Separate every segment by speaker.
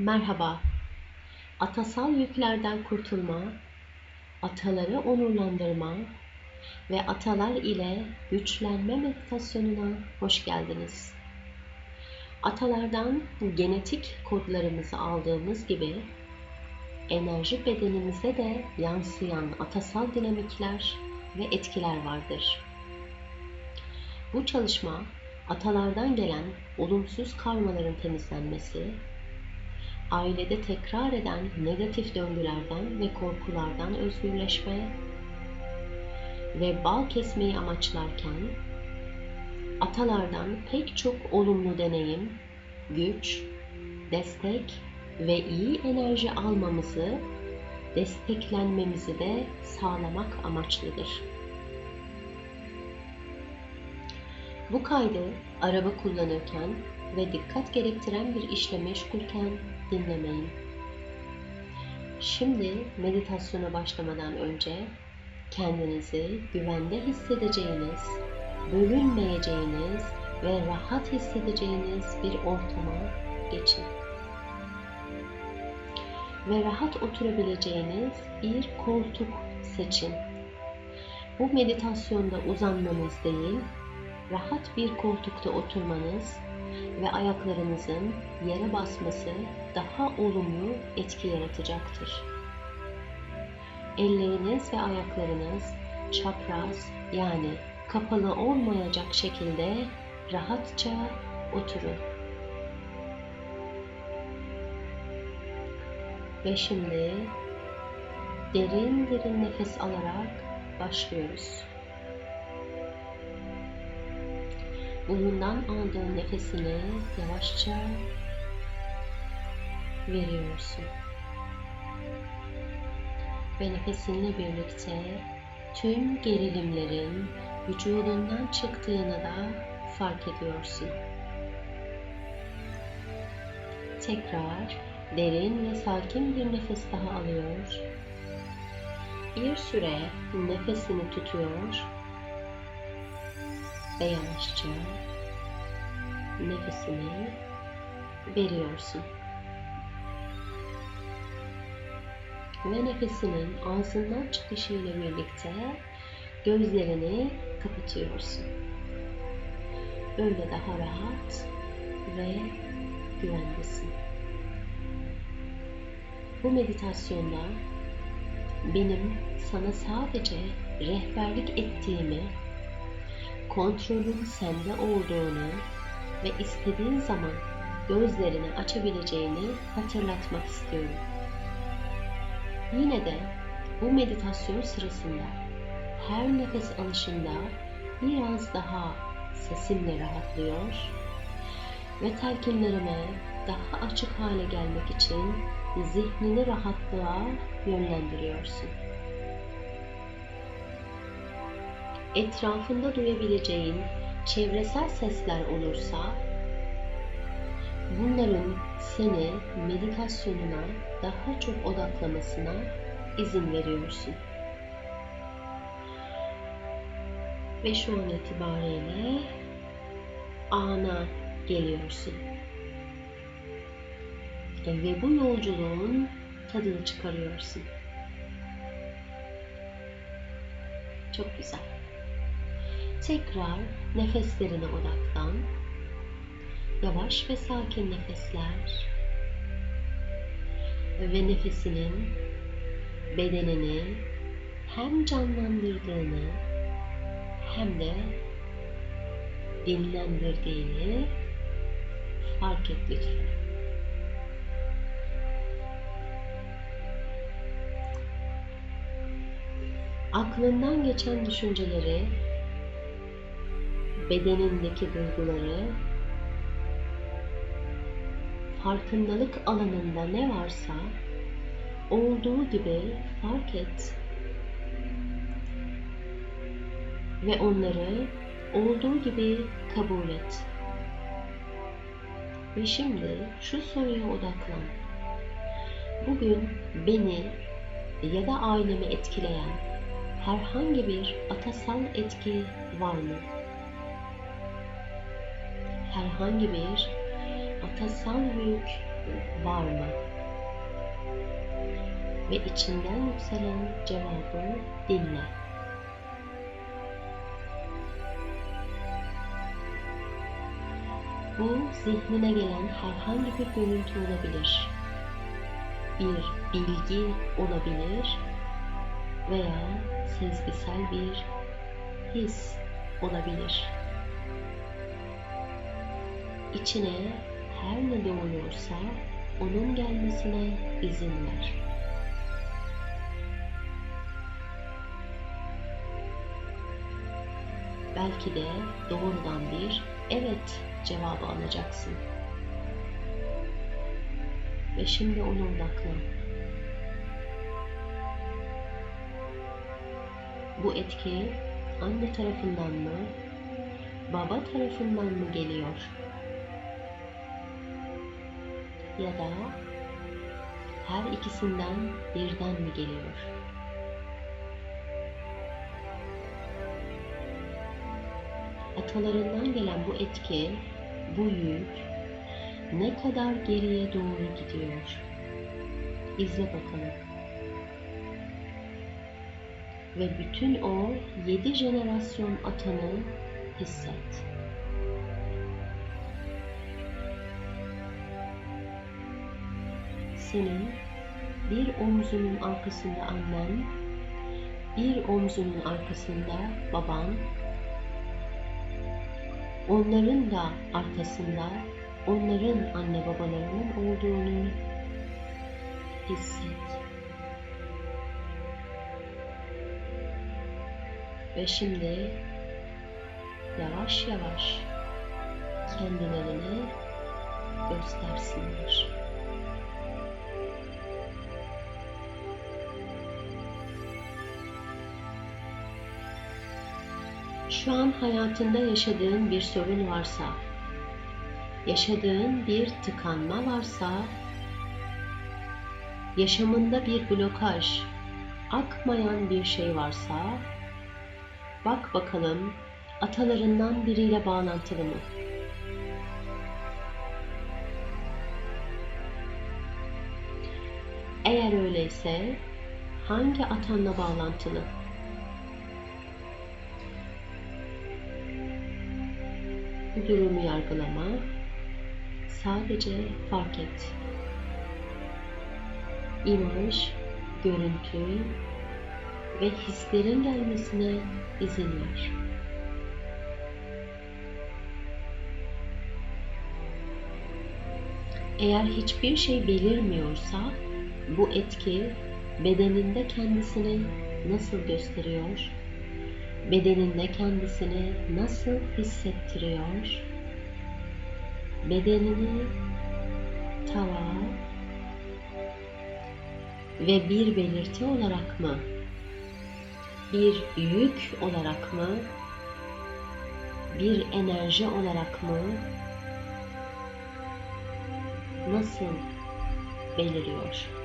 Speaker 1: Merhaba. Atasal yüklerden kurtulma, ataları onurlandırma ve atalar ile güçlenme meditasyonuna hoş geldiniz. Atalardan genetik kodlarımızı aldığımız gibi enerji bedenimize de yansıyan atasal dinamikler ve etkiler vardır. Bu çalışma atalardan gelen olumsuz karmaların temizlenmesi, ailede tekrar eden negatif döngülerden ve korkulardan özgürleşme ve bal kesmeyi amaçlarken atalardan pek çok olumlu deneyim, güç, destek ve iyi enerji almamızı, desteklenmemizi de sağlamak amaçlıdır. Bu kaydı araba kullanırken ve dikkat gerektiren bir işle meşgulken dinlemeyin. Şimdi meditasyona başlamadan önce kendinizi güvende hissedeceğiniz, bölünmeyeceğiniz ve rahat hissedeceğiniz bir ortama geçin. Ve rahat oturabileceğiniz bir koltuk seçin. Bu meditasyonda uzanmanız değil, rahat bir koltukta oturmanız ve ayaklarınızın yere basması daha olumlu etki yaratacaktır. Elleriniz ve ayaklarınız çapraz yani kapalı olmayacak şekilde rahatça oturun. Ve şimdi derin derin nefes alarak başlıyoruz. Burundan aldığın nefesini yavaşça veriyorsun. Ve nefesinle birlikte tüm gerilimlerin vücudundan çıktığını da fark ediyorsun. Tekrar derin ve sakin bir nefes daha alıyor. Bir süre nefesini tutuyor ve yavaşça nefesini veriyorsun. Ve nefesinin ağzından çıkışıyla birlikte gözlerini kapatıyorsun. Böyle daha rahat ve güvendesin. Bu meditasyonda benim sana sadece rehberlik ettiğimi kontrolün sende olduğunu ve istediğin zaman gözlerini açabileceğini hatırlatmak istiyorum. Yine de bu meditasyon sırasında her nefes alışında biraz daha sesimle rahatlıyor ve telkinlerime daha açık hale gelmek için zihnini rahatlığa yönlendiriyorsun. Etrafında duyabileceğin çevresel sesler olursa bunların seni meditasyonuna daha çok odaklamasına izin veriyorsun. Ve şu an itibariyle ana geliyorsun. Ve bu yolculuğun tadını çıkarıyorsun. Çok güzel. Tekrar nefeslerine odaklan. Yavaş ve sakin nefesler. Ve nefesinin bedenini hem canlandırdığını hem de dinlendirdiğini fark et lütfen. Aklından geçen düşünceleri bedenindeki duyguları, farkındalık alanında ne varsa olduğu gibi fark et. Ve onları olduğu gibi kabul et. Ve şimdi şu soruya odaklan. Bugün beni ya da ailemi etkileyen herhangi bir atasal etki var mı? Herhangi bir atasal yük var mı? Ve içinden yükselen cevabı dinle. Bu zihnine gelen herhangi bir görüntü olabilir. Bir bilgi olabilir veya sezgisel bir his olabilir. İçine her ne doğuyorsa onun gelmesine izin ver. Belki de doğrudan bir evet cevabı alacaksın. Ve şimdi ona odaklan. Bu etki anne tarafından mı, baba tarafından mı geliyor? Ya da her ikisinden birden mi geliyor? Atalarından gelen bu etki, bu yük ne kadar geriye doğru gidiyor? İzle bakalım. Ve bütün o yedi jenerasyon atanı hisset. Senin bir omzunun arkasında annen, bir omzunun arkasında baban, onların da arkasında onların anne babalarının olduğunu hisset. Ve şimdi yavaş yavaş kendilerine göstersinler. Şu an hayatında yaşadığın bir sorun varsa, yaşadığın bir tıkanma varsa, yaşamında bir blokaj, akmayan bir şey varsa, bak bakalım atalarından biriyle bağlantılı mı? Eğer öyleyse hangi atanla bağlantılı? Bu durumu yargılama, sadece fark et. İmaj, görüntü ve hislerin gelmesine izin ver. Eğer hiçbir şey belirmiyorsa bu etki bedeninde kendisini nasıl gösteriyor? Bedeninde kendisini nasıl hissettiriyor? Bedenini tava ve bir belirti olarak mı? Bir yük olarak mı? Bir enerji olarak mı? Nasıl beliriyor?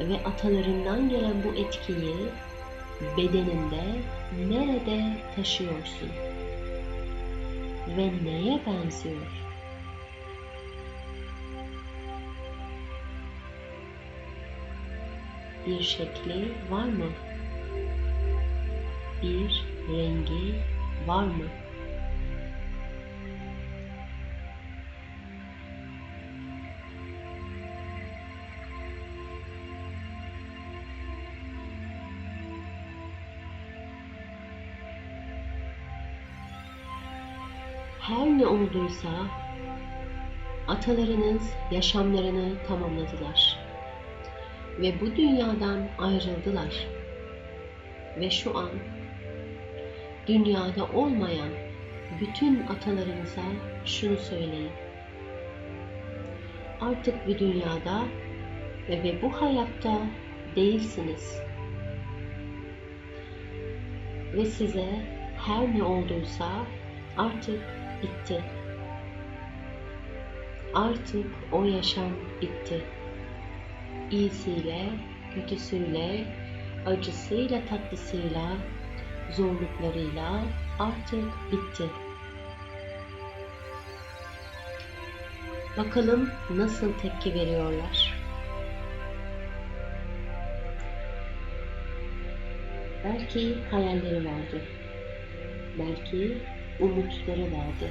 Speaker 1: Ve atalarından gelen bu etkiyi bedeninde nerede taşıyorsun? Ve neye benziyor? Bir şekli var mı? Bir rengi var mı? Olduysa atalarınız yaşamlarını tamamladılar ve bu dünyadan ayrıldılar ve şu an dünyada olmayan bütün atalarınıza şunu söyleyin. Artık bu dünyada ve bu hayatta değilsiniz. Ve size her ne olduysa artık bitti. Artık o yaşam bitti. İyisiyle, kötüsüyle, acısıyla, tatlısıyla, zorluklarıyla artık bitti. Bakalım nasıl tepki veriyorlar. Belki hayalleri vardı. Belki umutları vardı.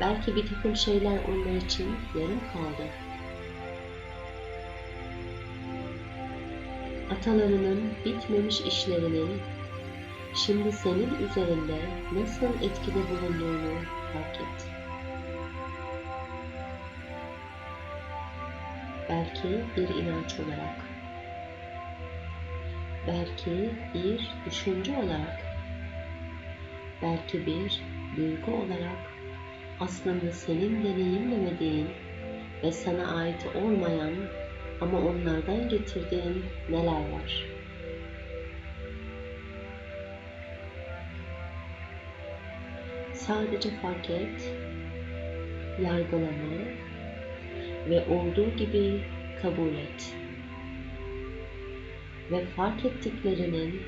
Speaker 1: Belki bir takım şeyler onlar için yarım kaldı. Atalarının bitmemiş işlerinin şimdi senin üzerinde nasıl etkide bulunduğunu fark et. Belki bir inanç olarak, belki bir düşünce olarak, belki bir duygu olarak aslında senin deneyimlemediğin ve sana ait olmayan ama onlardan getirdiğin neler var? Sadece fark et, yargılama ve olduğu gibi kabul et. Ve fark ettiklerinin,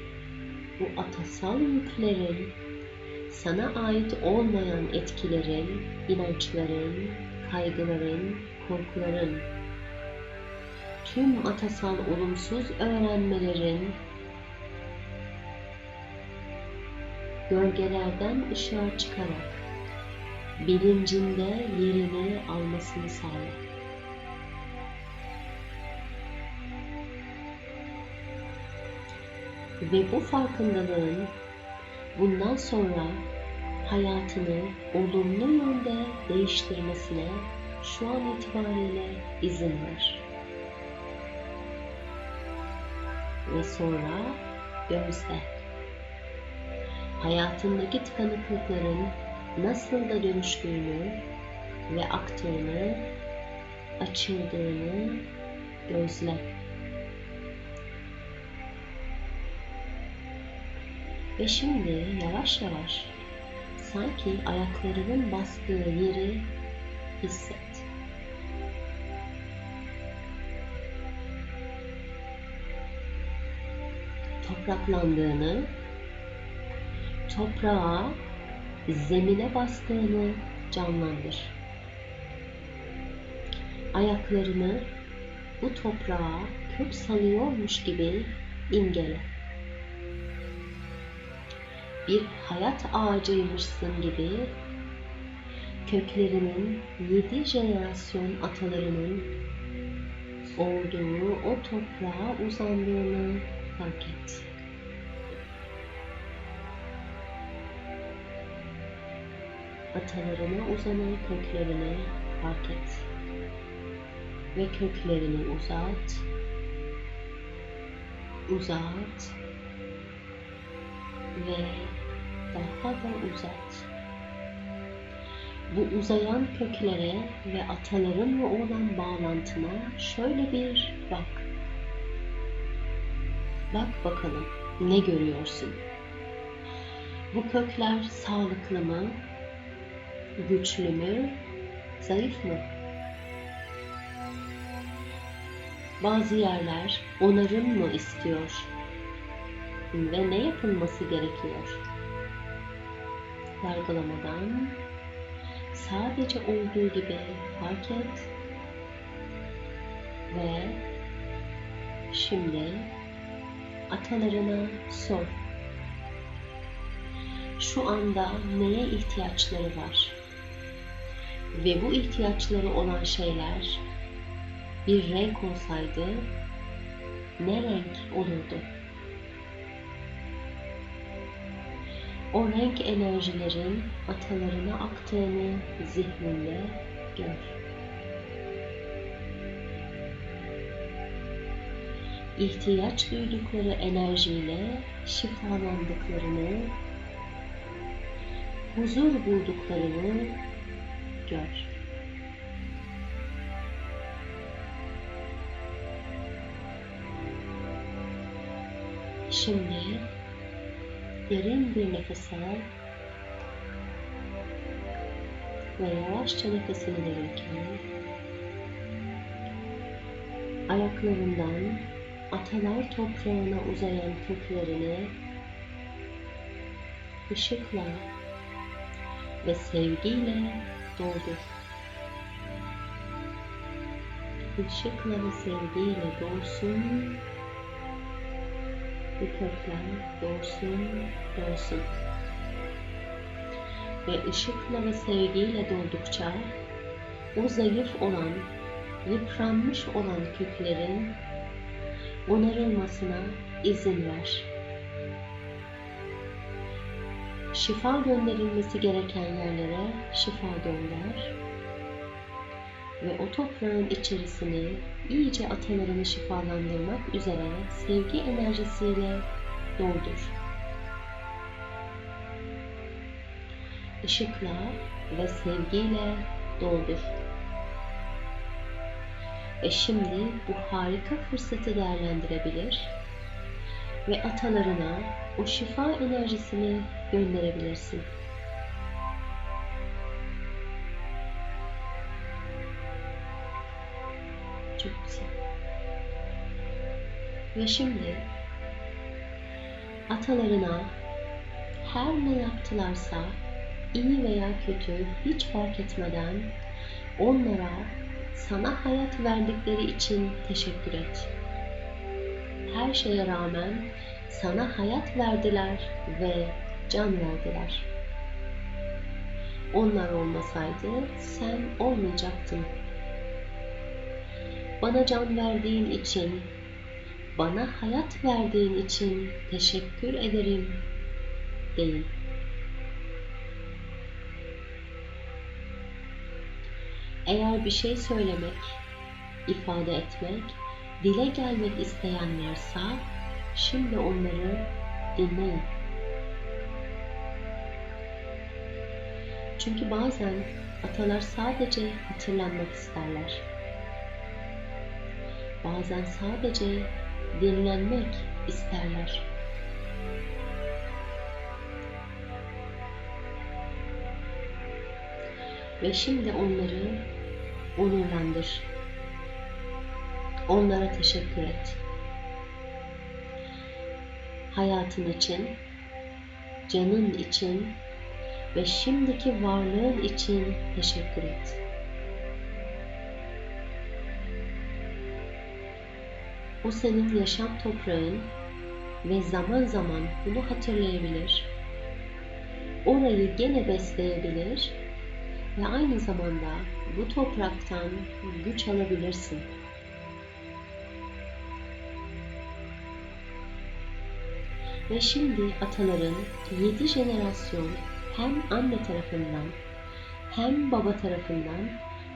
Speaker 1: bu atasal yüklerin, sana ait olmayan etkilerin, inançların, kaygıların, korkuların, tüm atasal olumsuz öğrenmelerin gölgelerden ışığa çıkarak bilincinde yerini almasını sağla. Ve bu farkındalığın bundan sonra hayatını olumlu yönde değiştirmesine şu an itibariyle izin ver. Ve sonra gözle. Hayatındaki tıkanıklıkların nasıl da dönüştüğünü ve aktığını, açıldığını gözle. Ve şimdi yavaş yavaş sanki ayaklarının bastığı yeri hisset. Topraklandığını, toprağa, zemine bastığını canlandır. Ayaklarını bu toprağa kök salıyormuş gibi imgele bir hayat ağacıymışsın gibi köklerinin yedi jenerasyon atalarının olduğu o toprağa uzandığını fark et. Atalarına uzanan köklerini fark et. Ve köklerini uzat, uzat ve daha da uzat. Bu uzayan köklere ve atalarınla olan bağlantına şöyle bir bak. Bak bakalım ne görüyorsun? Bu kökler sağlıklı mı? Güçlü mü? Zayıf mı? Bazı yerler onarım mı istiyor? Ve ne yapılması gerekiyor? Yargılamadan sadece olduğu gibi fark et ve şimdi atalarına sor. Şu anda neye ihtiyaçları var? Ve bu ihtiyaçları olan şeyler bir renk olsaydı ne renk olurdu? O renk enerjilerin atalarına aktığını zihninde gör. ihtiyaç duydukları enerjiyle şifalandıklarını, huzur bulduklarını gör. Şimdi derin bir nefes al. Ve yavaşça nefesini verirken ayaklarından atalar toprağına uzayan köklerini ışıkla ve sevgiyle doldur. ışıkla ve sevgiyle dolsun kökler dolsun, dolsun. Ve ışıkla ve sevgiyle doldukça o zayıf olan, yıpranmış olan köklerin onarılmasına izin ver. Şifa gönderilmesi gereken yerlere şifa gönder ve o toprağın içerisini iyice atalarını şifalandırmak üzere sevgi enerjisiyle doldur. Işıkla ve sevgiyle doldur. Ve şimdi bu harika fırsatı değerlendirebilir ve atalarına o şifa enerjisini gönderebilirsin. Çok güzel. Ve şimdi atalarına her ne yaptılarsa iyi veya kötü hiç fark etmeden onlara sana hayat verdikleri için teşekkür et. Her şeye rağmen sana hayat verdiler ve can verdiler. Onlar olmasaydı sen olmayacaktın. Bana can verdiğin için, bana hayat verdiğin için teşekkür ederim deyin. Eğer bir şey söylemek, ifade etmek, dile gelmek isteyen varsa şimdi onları dinleyin. Çünkü bazen atalar sadece hatırlanmak isterler. Bazen sadece dinlenmek isterler. Ve şimdi onları onurlandır. Onlara teşekkür et. Hayatın için, canın için ve şimdiki varlığın için teşekkür et. O senin yaşam toprağın ve zaman zaman bunu hatırlayabilir. Orayı gene besleyebilir ve aynı zamanda bu topraktan güç alabilirsin. Ve şimdi ataların yedi jenerasyon hem anne tarafından hem baba tarafından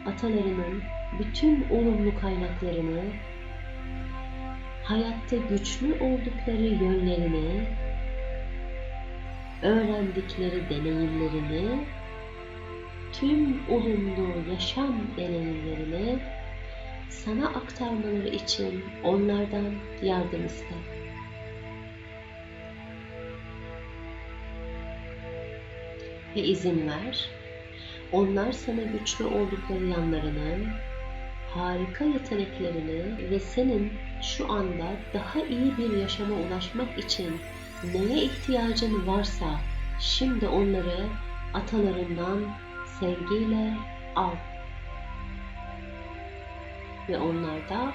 Speaker 1: atalarının bütün olumlu kaynaklarını, hayatta güçlü oldukları yönlerini, öğrendikleri deneyimlerini, tüm olumlu yaşam deneyimlerini sana aktarmaları için onlardan yardım iste. ve izin ver. Onlar sana güçlü oldukları yanlarını, harika yeteneklerini ve senin şu anda daha iyi bir yaşama ulaşmak için neye ihtiyacın varsa şimdi onları atalarından sevgiyle al. Ve onlar da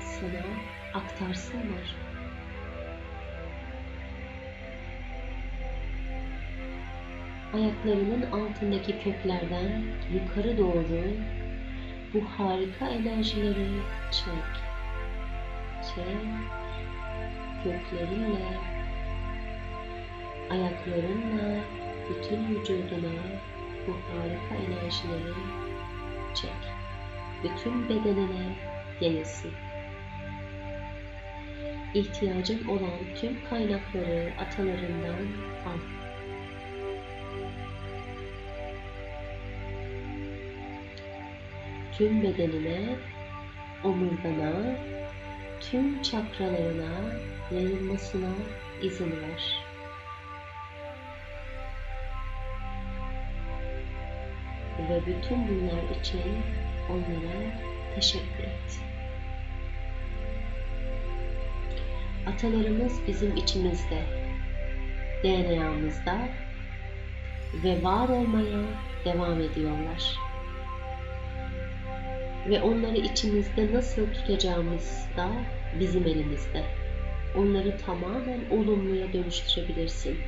Speaker 1: sana aktarsınlar. ayaklarının altındaki köklerden yukarı doğru bu harika enerjileri çek. Çek. Köklerinle, ayaklarınla, bütün vücuduna bu harika enerjileri çek. Bütün bedenine yayılsın. İhtiyacın olan tüm kaynakları atalarından al. tüm bedenine, omurgana, tüm çakralarına yayılmasına izin ver. Ve bütün bunlar için onlara teşekkür et. Atalarımız bizim içimizde, DNA'mızda ve var olmaya devam ediyorlar Ve onları içimizde nasıl tutacağımız da bizim elimizde. Onları tamamen olumluya dönüştürebilirsin.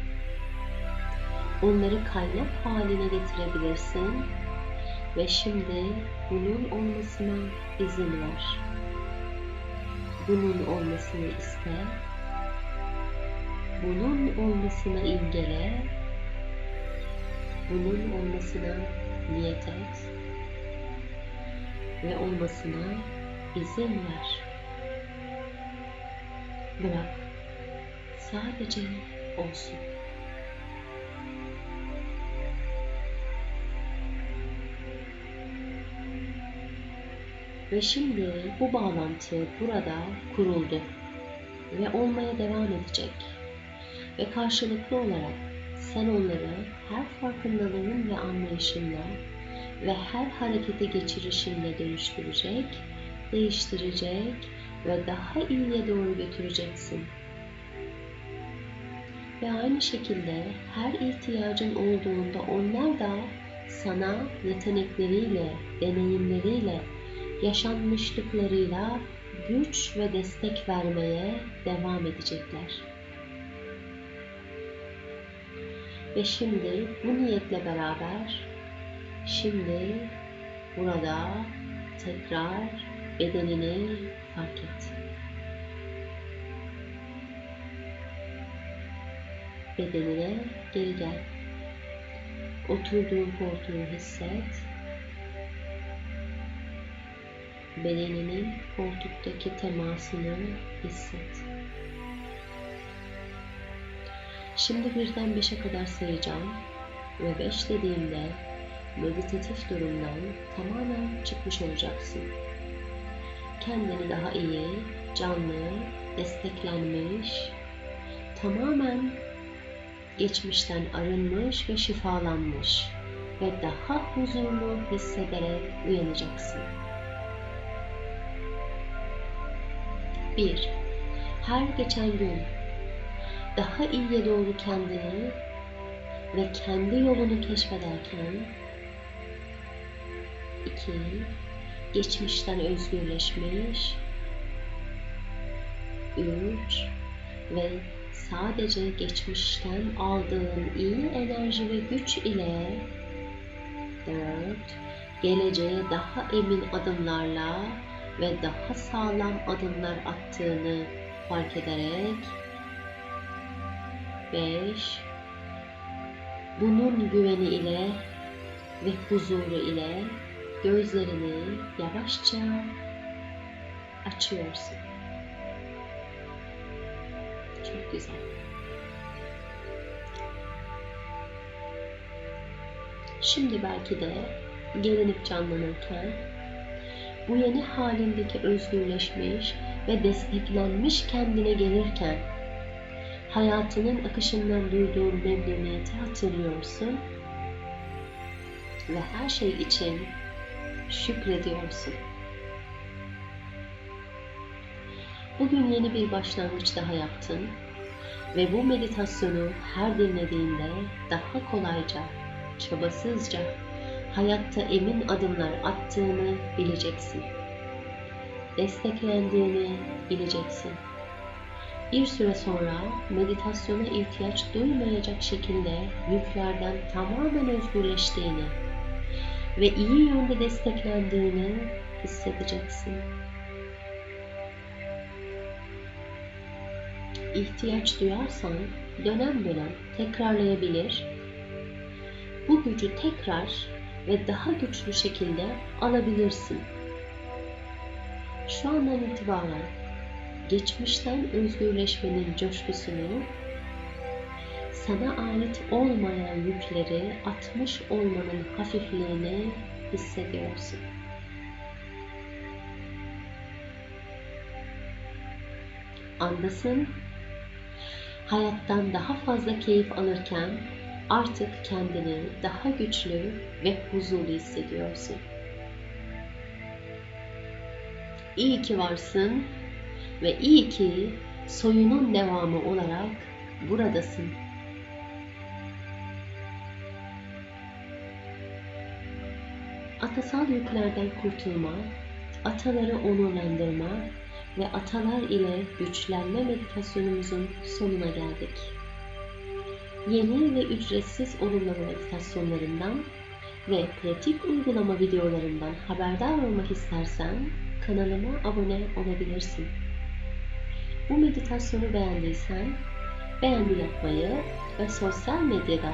Speaker 1: Onları kaynak haline getirebilirsin. Ve şimdi bunun olmasına izin ver. Bunun olmasını iste. Bunun olmasına imgele. Bunun olmasına niyet et. Ve olmasına izin ver. Bırak. Sadece olsun. Ve şimdi bu bağlantı burada kuruldu ve olmaya devam edecek. Ve karşılıklı olarak sen onları her farkındalığın ve anlayışınla ve her harekete geçirişinle dönüştürecek, değiştirecek ve daha iyiye doğru götüreceksin. Ve aynı şekilde her ihtiyacın olduğunda onlar da sana yetenekleriyle, deneyimleriyle, yaşanmışlıklarıyla güç ve destek vermeye devam edecekler. Ve şimdi bu niyetle beraber şimdi burada tekrar bedenini fark et. Bedenine geri gel. Oturduğun koltuğu hisset bedeninin koltuktaki temasını hisset. Şimdi birden beşe kadar sayacağım ve beş dediğimde meditatif durumdan tamamen çıkmış olacaksın. Kendini daha iyi, canlı, desteklenmiş, tamamen geçmişten arınmış ve şifalanmış ve daha huzurlu hissederek uyanacaksın. 1. Her geçen gün daha iyiye doğru kendini ve kendi yolunu keşfederken 2. Geçmişten özgürleşmiş 3. Ve sadece geçmişten aldığın iyi enerji ve güç ile 4. Geleceğe daha emin adımlarla ve daha sağlam adımlar attığını fark ederek 5 bunun güveni ile ve huzuru ile gözlerini yavaşça açıyorsun. Çok güzel. Şimdi belki de gelinip canlanırken bu yeni halindeki özgürleşmiş ve desteklenmiş kendine gelirken hayatının akışından duyduğun memnuniyeti hatırlıyorsun ve her şey için şükrediyorsun. Bugün yeni bir başlangıç daha yaptın ve bu meditasyonu her dinlediğinde daha kolayca, çabasızca hayatta emin adımlar attığını bileceksin. Desteklendiğini bileceksin. Bir süre sonra meditasyona ihtiyaç duymayacak şekilde yüklerden tamamen özgürleştiğini ve iyi yönde desteklendiğini hissedeceksin. İhtiyaç duyarsan dönem dönem tekrarlayabilir. Bu gücü tekrar ve daha güçlü şekilde alabilirsin. Şu andan itibaren geçmişten özgürleşmenin coşkusunu sana ait olmayan yükleri atmış olmanın hafifliğini hissediyorsun. Andasın, hayattan daha fazla keyif alırken artık kendini daha güçlü ve huzurlu hissediyorsun. İyi ki varsın ve iyi ki soyunun devamı olarak buradasın. Atasal yüklerden kurtulma, ataları onurlandırma ve atalar ile güçlenme meditasyonumuzun sonuna geldik. Yeni ve ücretsiz olumlama meditasyonlarından ve pratik uygulama videolarından haberdar olmak istersen kanalıma abone olabilirsin. Bu meditasyonu beğendiysen beğendi yapmayı ve sosyal medyada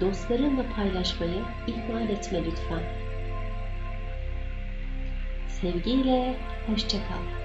Speaker 1: dostlarınla paylaşmayı ihmal etme lütfen. Sevgiyle, hoşça kal.